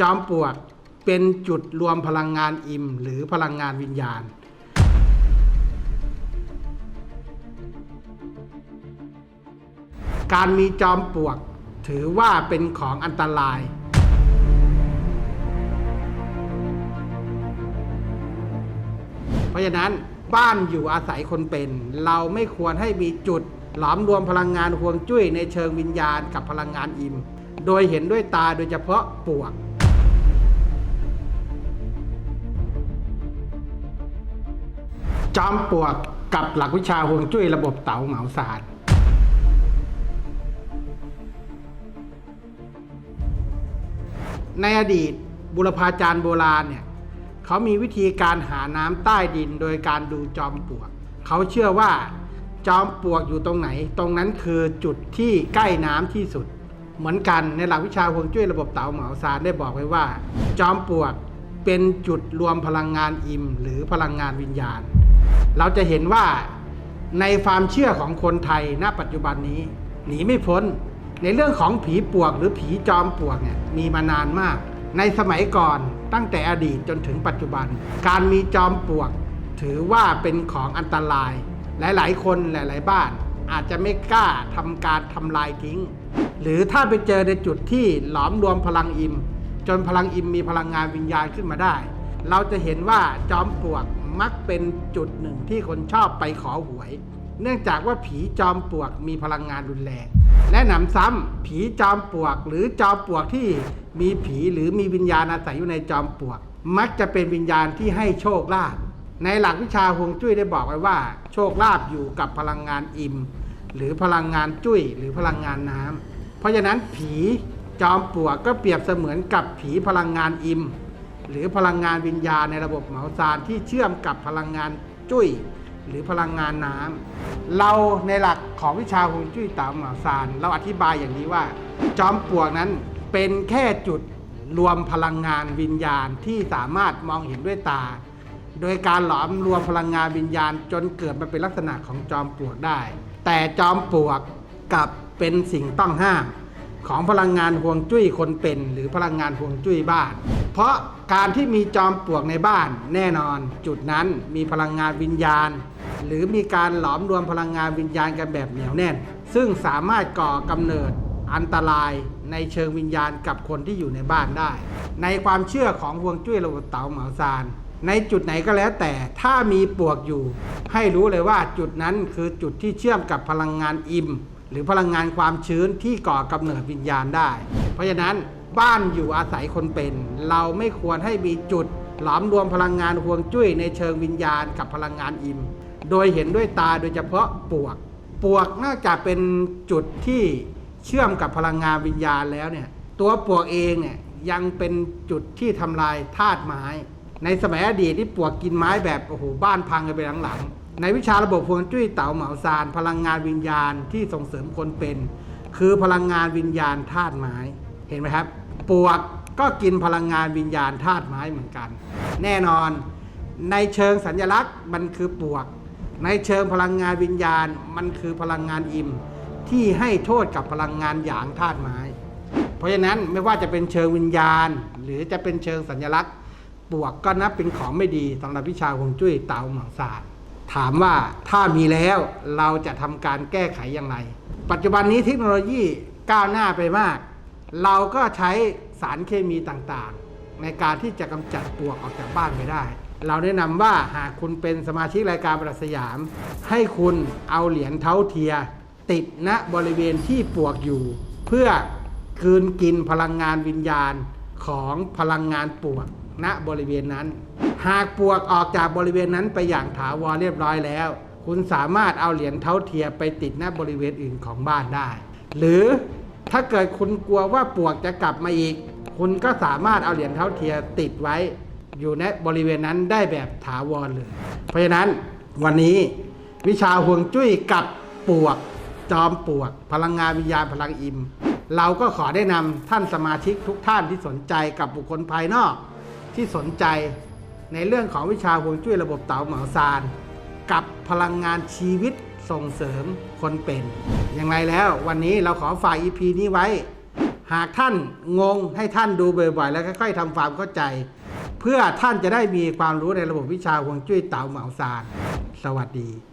จอมปลวกเป็นจุดรวมพลังงานอิ่ม หรือพลังงานวิญญาณ การมีจอมปลวกถือว่าเป็นของอันตราย เพราะฉะนั้นบ้านอยู่อาศัยคนเป็น เราไม่ควรให้มีจุดหลอมรวมพลังงานห่วงจุ้ยในเชิงวิญญาณกับพลังงานอิ่ม โดยเห็นด้วยตาโดยเฉพาะปลวก จอมปลวกกับหลักวิชาห่วงจุ้ยระบบเต๋าเหมาศาสตร์ ในอดีตบุรพาจารย์โบราณเนี่ยเขามีวิธีการหาน้ำใต้ดินโดยการดูจอมปลวก เขาเชื่อว่าจอมปลวกอยู่ตรงไหน ตรงนั้นคือจุดที่ใกล้น้ำที่สุด เหมือนกันในหลักวิชาฮวงจุ้ยระบบเต๋าเหมาซานได้บอกไว้ว่า จอมปลวกเป็นจุดรวมพลังงานอิมหรือพลังงานวิญญาณ เราจะเห็นว่าในความเชื่อของคนไทยณปัจจุบันนี้ หนีไม่พ้น ในเรื่องของผีปวกหรือผีจอมปวกเนี่ยมีมานานมาก ในสมัยก่อนตั้งแต่อดีตจนถึงปัจจุบัน การมีจอมปวก ถือว่าเป็นของอันตราย หลายๆ คนหลาย ๆ บ้าน อาจจะไม่กล้าทำการทำลายทิ้ง หรือถ้าไปเจอในจุดที่หลอมรวมพลังอิม จนพลังอิมมีพลังงานวิญญาณขึ้นมาได้ เราจะเห็นว่าจอมปวก มักเป็นจุดหนึ่งที่คนชอบไปขอหวย เนื่องจากว่าผีจอมปลวกมีพลังงานรุนแรง และหนำซ้ำผีจอมปลวก หรือจอมปลวกที่มีผีหรือมีวิญญาณอาศัยอยู่ในจอมปลวก มักจะเป็นวิญญาณที่ให้โชคลาภในหลักวิชาฮวงจุ้ยได้บอกไว้ว่า โชคลาภอยู่กับพลังงานอิมหรือพลังงานจุ้ย หรือพลังงานน้ำเพราะฉะนั้นผีจอมปลวกก็เปรียบเสมือนกับผีพลังงานอิม หรือพลังงานวิญญาณในระบบเหมาซานที่เชื่อมกับพลังงานจุ้ย หรือพลังงานน้ำเราในหลักของวิชาฮวงจุ้ยตามเหมาซานเราอธิบายอย่างนี้ว่า จอมปลวกนั้นเป็นแค่จุดรวมพลังงานวิญญาณที่สามารถมองเห็นด้วยตา โดยการหลอมรวมพลังงานวิญญาณจนเกิดมาเป็นลักษณะของจอมปลวกได้ แต่จอมปลวกกับเป็นสิ่งต้องห้าม ของพลังงานห่วงจุ้ยคนเป็น หรือพลังงานห่วงจุ้ยบ้าน ราะการที่มีจอมปลวกในบ้านแน่นอน จุดนั้นมีพลังงานวิญญาณ หรือมีการหลอมรวมพลังงานวิญญาณกันแบบเหนียวแน่น ซึ่งสามารถก่อกำเนิดอันตรายในเชิงวิญญาณกับคนที่อยู่ในบ้านได้ ในความเชื่อของห่วงจุ้ยระบบเต๋าเหมาซานในจุดไหนก็แล้วแต่ถ้ามีปลวกอยู่ ให้รู้เลยว่าจุดนั้นคือจุดที่เชื่อมกับพลังงานอิมหรือพลังงานความชื้นที่ก่อกำเนิดวิญญาณได้ เพราะฉะนั้น บ้านอยู่อาศัยคนเป็น เราไม่ควรให้มีจุด หลอมรวมพลังงานห่วงจุ้ยในเชิงวิญญาณกับพลังงานอิม โดยเห็นด้วยตาโดยเฉพาะปวก ปวกนอกจากเป็นจุดที่เชื่อมกับพลังงานวิญญาณแล้วเนี่ย ตัวปวกเองเนี่ยยังเป็นจุดที่ทำลายธาตุไม้ ในสมัยอดีตที่ปวกกินไม้แบบโอ้โหบ้านพังกันไปหลังๆในวิชาระบบพวงจุ้ยเต๋าเหมาซาน พลังงานวิญญาณที่ส่งเสริมคนเป็น คือพลังงานวิญญาณธาตุไม้เห็นไหมครับ ปวกก็กินพลังงานวิญญาณธาตุไม้เหมือนกัน แน่นอนในเชิงสัญลักษณ์มันคือปวก ในเชิงพลังงานวิญญาณมันคือพลังงานอิมที่ให้โทษกับพลังงานหยางธาตุไม้ เพราะฉะนั้นไม่ว่าจะเป็นเชิงวิญญาณ หรือจะเป็นเชิงสัญลักษณ์ ปวกก็นับเป็นของไม่ดีสำหรับวิชาฮวงจุ้ยเตาหมาศาสตร์ถามว่าถ้ามีแล้วเราจะทำการแก้ไขอย่างไร ปัจจุบันนี้เทคโนโลยีก้าวหน้าไปมาก เราก็ใช้สารเคมีต่างๆ ในการที่จะกำจัดปลวกออกจากบ้านไปได้ เราแนะนำว่าหากคุณเป็นสมาชิกรายการประสยาม ให้คุณเอาเหรียญเท้าเทีย ติดณบริเวณที่ปลวกอยู่ เพื่อคืนกินพลังงานวิญญาณของพลังงานปลวกณบริเวณนั้น หากปลวกออกจากบริเวณนั้นไปอย่างถาวรเรียบร้อยแล้ว คุณสามารถเอาเหรียญเท้าเทียไปติดณบริเวณอื่นของบ้านได้ หรือ ถ้าเกิดคุณกลัวว่าปวกจะกลับมาอีก คุณก็สามารถเอาเหรียญเท้าเทียติดไว้อยู่ในบริเวณนั้นได้แบบถาวรเลย เพราะฉะนั้นวันนี้วิชาห่วงจุ้ยกับปวก จอมปวก พลังงานวิญญาณพลังอิม เราก็ขอได้นำท่านสมาชิกทุกท่านที่สนใจกับบุคคลภายนอกที่สนใจในเรื่องของวิชาฮวงจุ้ยระบบเต๋าเหมาซาน กับพลังงานชีวิต ส่งเสริมคนเป็น อย่างไรแล้ววันนี้เราขอฝาก EP นี้ไว้ หากท่านงงให้ท่านดูบ่อยๆ แล้วค่อยๆทำความเข้าใจ เพื่อท่านจะได้มีความรู้ในระบบวิชาฮวงจุ้ยเต๋าเหมาซานสวัสดี